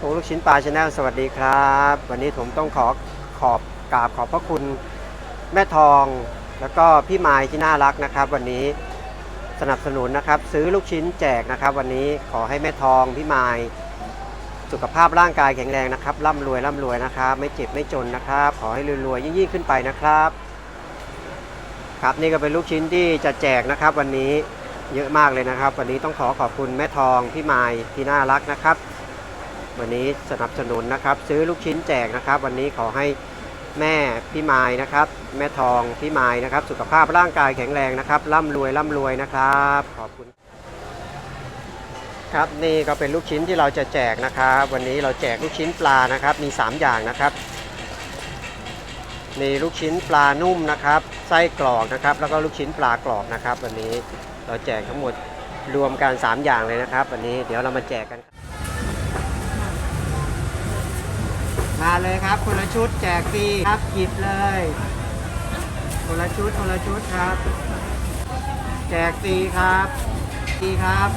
โอ้ลูกชิ้นปลาชาแนลสวัสดีครับ วันนี้ผมต้องขอขอบกราบขอบพระคุณแม่ทอง แล้วก็พี่ไม้ที่น่ารักนะครับ วันนี้สนับสนุนนะครับ ซื้อลูกชิ้นแจกนะครับ วันนี้ขอให้แม่ทองพี่ไม้สุขภาพร่างกายแข็งแรงนะครับร่ำรวยร่ำรวยนะครับ ไม่เจ็บไม่จนนะครับ ขอให้รวยๆยิ่งๆขึ้นไปนะครับ ครับนี่ก็เป็นลูกชิ้นที่จะแจกนะครับ วันนี้เยอะมากเลยนะครับ วันนี้ต้องขอขอบคุณแม่ทองพี่ไม้ที่น่ารักนะครับ วันนี้สนับสนุนนะครับ ซื้อลูกชิ้นแจกนะครับ วันนี้ขอให้แม่พี่ไม้นะครับ แม่ทองพี่ไม้นะครับ สุขภาพร่างกายแข็งแรงนะครับ ร่ำรวยร่ำรวยนะครับ ขอบคุณ ครับนี่ก็เป็นลูกชิ้นที่เราจะแจกนะครับ วันนี้เราแจกลูกชิ้นปลานะครับ มี 3 อย่างนะครับมีลูกชิ้นปลานุ่มนะครับ ไส้กรอกนะครับ แล้วก็ลูกชิ้นปลากรอบนะครับ วันนี้เราแจกทั้งหมดรวมกัน3อย่างเลยนะครับ วันนี้เดี๋ยวเรามาแจกกัน มาเลยครับคนละชุดแจกฟรีครับหยิบเลยคนละชุดคนละชุดครับ แจกฟรีครับฟรีครับ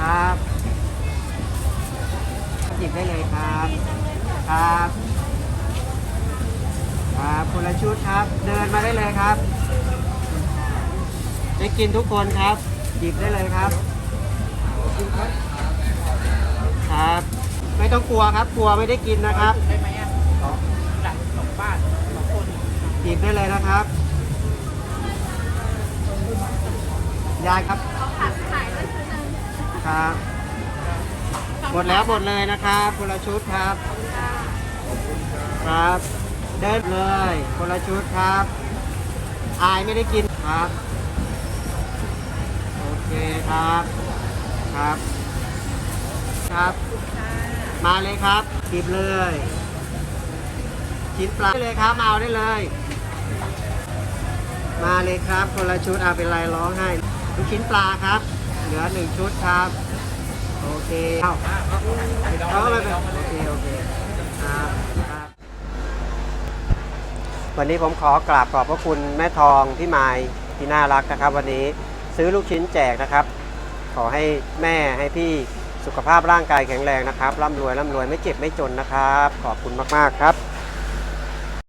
ครับหยิบได้เลยครับ ครับ ครับคนละชุดครับ เดินมาได้เลยครับได้กินทุกคนครับ หยิบได้เลยครับ ครับ ไม่ต้องกลัวครับ กลัวไม่ได้กินนะครับได้ไหมอะหลังสองบ้านสองคนหยิบได้เลยนะครับ ยายครับครับ หมดแล้วหมดเลยนะครับคนละชุดครับครับ เดินเลยคนละชุดครับ อายไม่ได้กินครับ โอเคครับครับ ครับ มาเลยครับหยิบเลยชิ้นปลาได้เลยครับมาเอาได้เลย มาเลยครับ คนละชุดเอาเป็นไรร้องให้ลูกชิ้นปลาครับ เหลือหนึ่งชุดครับ โอเคเอาเอาเลยโอเคโอเคครับครับ วันนี้ผมขอกราบขอบพระคุณแม่ทองพี่ไม้ที่น่ารักนะครับ วันนี้ซื้อลูกชิ้นแจกนะครับ ขอให้แม่ให้พี่ สุขภาพร่างกายแข็งแรงนะครับร่ำรวยร่ำรวยไม่เจ็บไม่จนนะครับ ขอบคุณมาก ๆ ครับ